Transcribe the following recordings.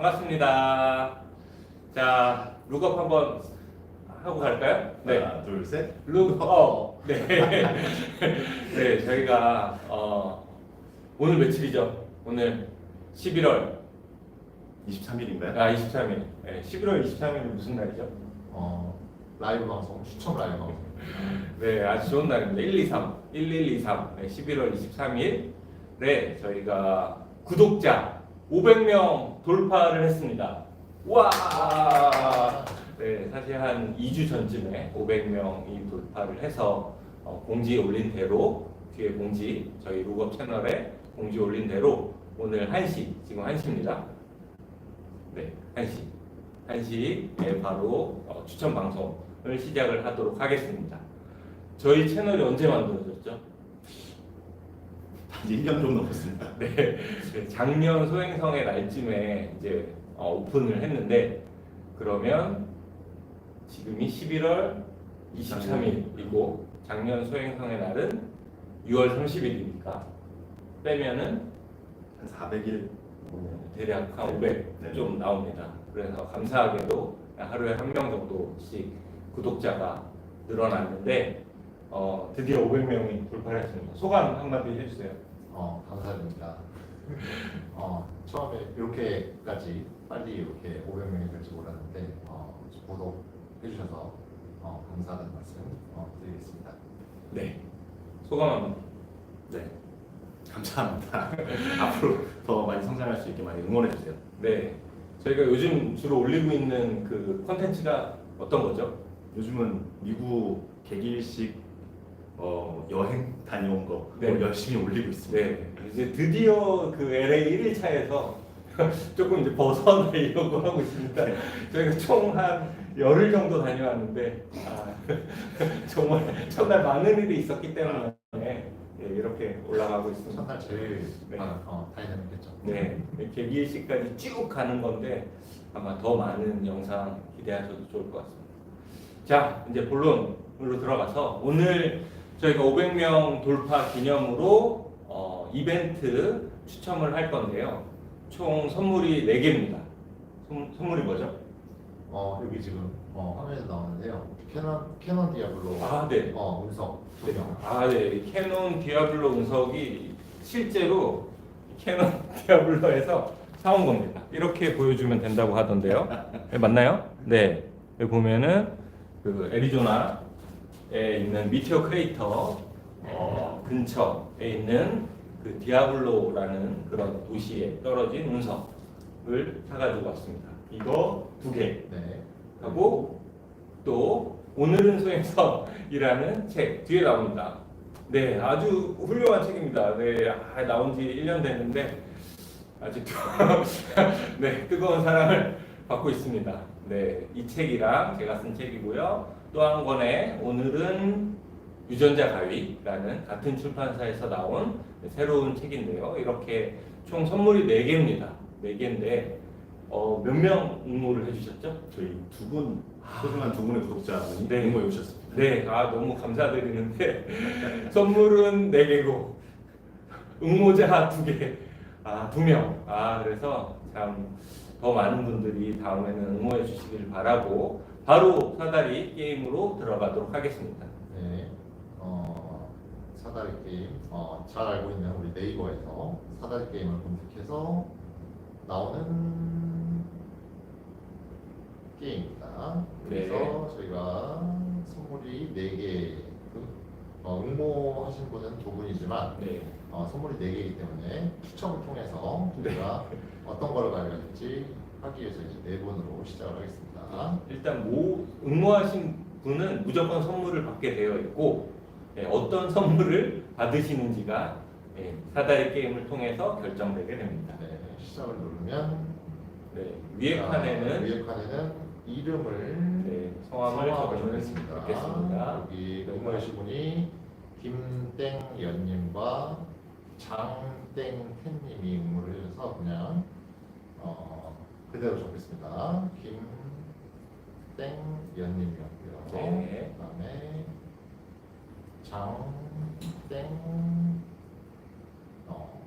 반갑습니다. 자, 룩업 한번 하고 갈까요? 하나, 둘, 셋. 룩업. 네. 네, 저희가 어, 오늘 며칠이죠? 오늘 11월 23일인가요? 아 23일. 네, 11월 23일은 무슨 날이죠? 어, 라이브 방송, 추첨 라이브 방송. 네, 아주 좋은 날입니다. 123, 1123, 네, 11월 23일에 저희가 구독자 500명 돌파를 했습니다. 와! 네, 사실 한 2주 전쯤에 500명이 돌파를 해서 어, 공지 올린 대로 뒤에 공지 저희 로업 채널에 공지 올린 대로 오늘 1시 지금 1시입니다. 네, 1시 1시에 바로 어, 추천 방송을 시작을 하도록 하겠습니다. 저희 채널이 언제 만들어졌죠? 한 1년 좀 넘었습니다. 네, 네, 작년 소행성의 날쯤에 이제 어, 오픈을 했는데 그러면 지금이 11월 23일이고 작년 소행성의 날은 6월 30일이니까 빼면은 한 400일. 대략 한 500 네. 좀 나옵니다. 그래서 감사하게도 하루에 한 명 정도씩 구독자가 늘어났는데 어, 드디어 500명이 돌파했습니다. 소감 한마디 해주세요. 어, 감사드립니다. 어, 처음에 이렇게까지 빨리 이렇게 500명이 될 줄 몰랐는데 어, 구독해 주셔서 어, 감사하다는 말씀 어, 드리겠습니다. 네, 소감 한마디. 네. 감사합니다. 앞으로 더 많이 성장할 수 있게 많이 응원해 주세요. 네, 저희가 요즘 주로 올리고 있는 그 콘텐츠가 어떤 거죠? 요즘은 미국 개길식 어, 여행 다녀온 거 네. 뭐 열심히 올리고 있습니다. 네, 이제 드디어 그 LA 1일차에서 조금 이제 벗어나려고 하고 있습니다. 저희가 총 한 열흘 정도 다녀왔는데 아, 정말 첫날 많은 일이 있었기 때문에 예, 이렇게 올라가고 있습니다. 첫날 제일 네. 많은 어, 다이내믹했죠. 네, 개기일식까지 쭉 가는 건데 아마 더 많은 영상 기대하셔도 좋을 것 같습니다. 자, 이제 본론으로 들어가서 오늘 저희가 500명 돌파 기념으로 어, 이벤트 추첨을 할 건데요. 총 선물이 4개입니다. 선, 선물이 뭐죠? 어, 여기 지금 어, 화면에 나오는데요. 캐논 캐논 디아블로 아, 네. 어, 운석 두 네. 명. 아, 네. 캐논 디아블로 운석이 실제로 캐논 디아블로에서 사온 겁니다. 이렇게 보여주면 된다고 하던데요. 네, 맞나요? 네. 여기 보면은 그 애리조나에 있는 미티어 크레이터 어, 근처에 있는 그 디아블로라는 그런 도시에 떨어진 운석을 사가지고 왔습니다. 이거 두 개. 네. 하고 또 오늘은 소행성이라는 책 뒤에 나옵니다. 네, 아주 훌륭한 책입니다. 네, 아, 나온 지 1년 됐는데 아직도 네, 뜨거운 사랑을 받고 있습니다. 네, 이 책이랑 제가 쓴 책이고요. 또 한 권에 오늘은 유전자 가위라는 같은 출판사에서 나온 새로운 책인데요. 이렇게 총 선물이 4개입니다. 4개인데 어, 몇명 응모를 해주셨죠? 저희 두 분 소중한 두 분의 구독자분이 네. 응모해 주셨습니다. 네, 아 너무 감사드리는데 선물은 네 개고 응모자 두 개, 아두 명. 아 그래서 참 더 많은 분들이 다음에는 응모해 주시길 바라고 바로 사다리 게임으로 들어가도록 하겠습니다. 네. 어, 사다리 게임 어, 잘 알고 있는 우리 네이버에서 사다리 게임을 검색해서 나오는 게임입니다. 네. 그래서 저희가 선물이 4개 어, 응모하신 분은 두 분이지만 네, 어, 선물이 4개이기 때문에 추첨을 통해서 네. 저희가 어떤 거를 발견할지 하기 위해서 이제 네 분으로 시작을 하겠습니다. 일단 모 응모하신 분은 무조건 선물을 받게 되어 있고 예, 어떤 선물을 받으시는지가 예, 사다리 게임을 통해서 결정되게 됩니다. 네, 시작을 누르면 네, 위에 자, 칸에는 위에 칸에는 이름을 네, 성함을 적어주겠습니다. 좋겠습니다. 여기 응모하신 분이 김땡연님과 장땡텐님이 응모를 해줘서 그냥 어, 그대로 적겠습니다. 김땡연님이었고요. 네. 그다음에 장땡 어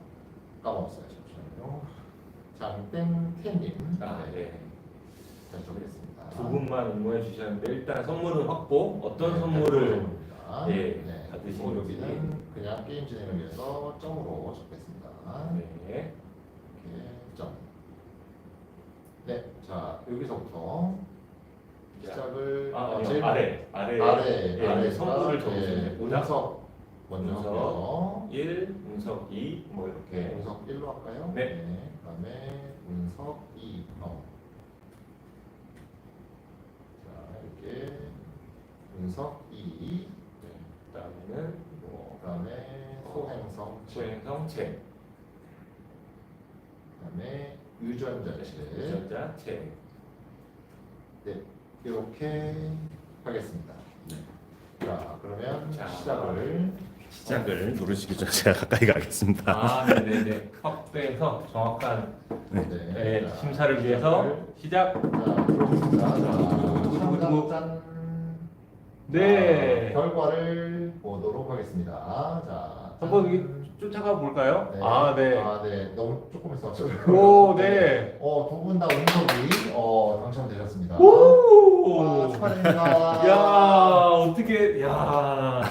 까먹었어요 잠시만요. 장땡태님 아, 네, 네. 잘 적겠습니다. 두 분만 응모해 주셨는데 일단 선물은 확보. 어떤 네, 선물을 선물입니다. 예, 네, 받으시는지. 여기는 그냥 게임 진행을 위해서 점으로 적겠습니다. 네. 이렇게 점. 네, 자 여기서부터 시작을 아, 어, 아니요. 제일 아래 아래 아래 예, 아래 적으시면 됩니다. 운석 먼저. 할게요. 1, 운석 2, 뭐 이렇게. 네, 운석 1로 할까요? 네. 그다음에 운석 2. 어. 자 이렇게 운석 2. 네. 그다음에는 뭐 그다음에 소행성 소행성 책, 그다음에 유전자체. 유전자 책. 네, 이렇게 하겠습니다. 자, 그러면 자. 시작을 시작을 누르시기 전에 제가 가까이 가겠습니다. 아, 네네네. 확대해서 정확한 네, 네, 자, 심사를 위해서 시작. 자, 들어보겠습니다. 자. 짠. 네. 자, 결과를 보도록 하겠습니다. 자, 한번. 여기 쫓아가 볼까요? 네. 아, 네. 아, 네. 너무 조금 있어. 오, 네. 어, 두 분 다 운석이 어, 당첨되셨습니다. 오! 와, 축하드립니다. 야, 어떻게, 야.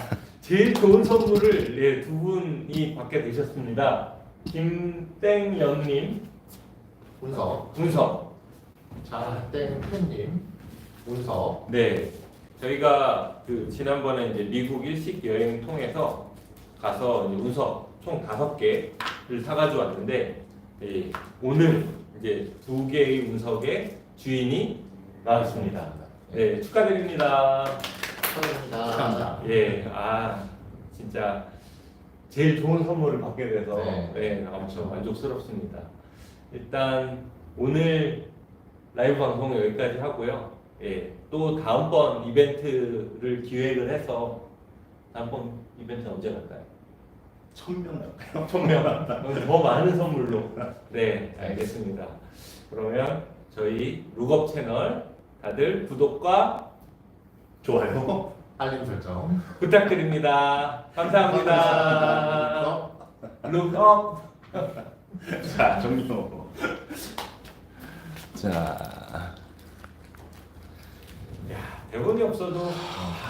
제일 좋은 선물을 예, 두 분이 받게 되셨습니다. 김땡연님, 운석. 분석. 장땡팬님. 운석. 네. 저희가 그 지난번에 이제 미국 일식 여행 통해서 가서 이제 운석 총 다섯 개를 사가지고 왔는데 예, 오늘 이제 두 개의 운석의 주인이 나왔습니다. 네, 축하드립니다. 축하드립니다. 축하합니다. 예, 아 진짜 제일 좋은 선물을 받게 돼서 네. 네, 엄청 만족스럽습니다. 일단 오늘 라이브 방송 여기까지 하고요. 예, 또 다음번 이벤트를 기획을 해서 다음번 이벤트 언제 갈까요? 천명 가까이. 천명 더 많은 선물로 네 알겠습니다. 그러면 저희 룩업 채널 다들 구독과 좋아요. 알림 설정. 부탁드립니다. 감사합니다. 룩업. 자, 정리로. 자. 야 대본이 없어도 다